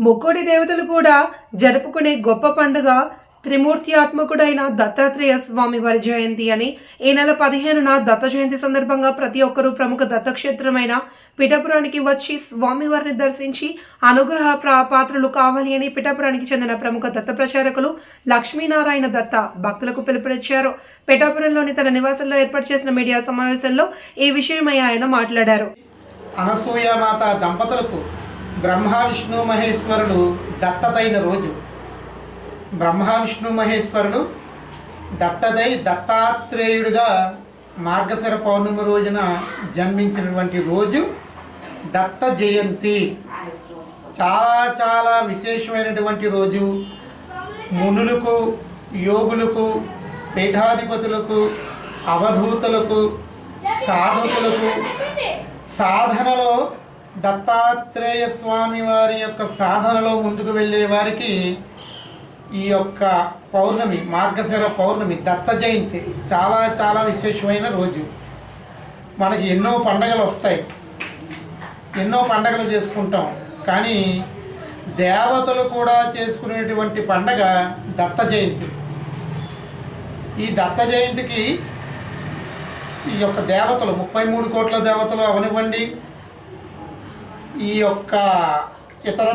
ముక్కోడి దేవతలు కూడా జరుపుకునే గొప్ప పండుగ త్రిమూర్త్యాత్మకుడైన దత్తాత్రేయ స్వామి వారి జయంతి అని ఈ నెల పదిహేనున దత్త జయంతి సందర్భంగా ప్రతి ఒక్కరూ ప్రముఖ దత్తక్షేత్రమైన పిఠాపురానికి వచ్చి స్వామివారిని దర్శించి అనుగ్రహ పాత్రలు కావాలి అని పిఠాపురానికి చెందిన ప్రముఖ దత్త ప్రచారకులు లక్ష్మీనారాయణ దత్త భక్తులకు పిలుపునిచ్చారు. పిఠాపురంలోని తన నివాసంలో ఏర్పాటు చేసిన మీడియా సమావేశంలో ఈ విషయమై ఆయన మాట్లాడారు. అనసూయామాత దంపతులకు బ్రహ్మ విష్ణు మహేశ్వరుడు దత్తదైన రోజు. బ్రహ్మ విష్ణు మహేశ్వరుడు దత్తదై దత్తాత్రేయుడిగా మార్గశిర పౌర్ణమి రోజున జన్మించినటువంటి రోజు దత్త జయంతి. చాలా చాలా విశేషమైనటువంటి రోజు. మునులకు యోగులకు పీఠాధిపతులకు అవధూతులకు సాధకులకు సాధనలో దత్తాత్రేయ స్వామి వారి యొక్క సాధనలో ముందుకు వెళ్ళే వారికి ఈ యొక్క పౌర్ణమి మార్గశిర పౌర్ణమి దత్త జయంతి చాలా చాలా విశేషమైన రోజు. మనకి ఎన్నో పండగలు వస్తాయి. ఎన్నో పండగలు చేసుకుంటాం. కానీ దేవతలు కూడా చేసుకునేటువంటి పండగ దత్త జయంతి. ఈ దత్త జయంతికి ఈ యొక్క దేవతలు ముప్పై మూడు కోట్ల దేవతలు అవనివ్వండి. ఈ యొక్క ఇతర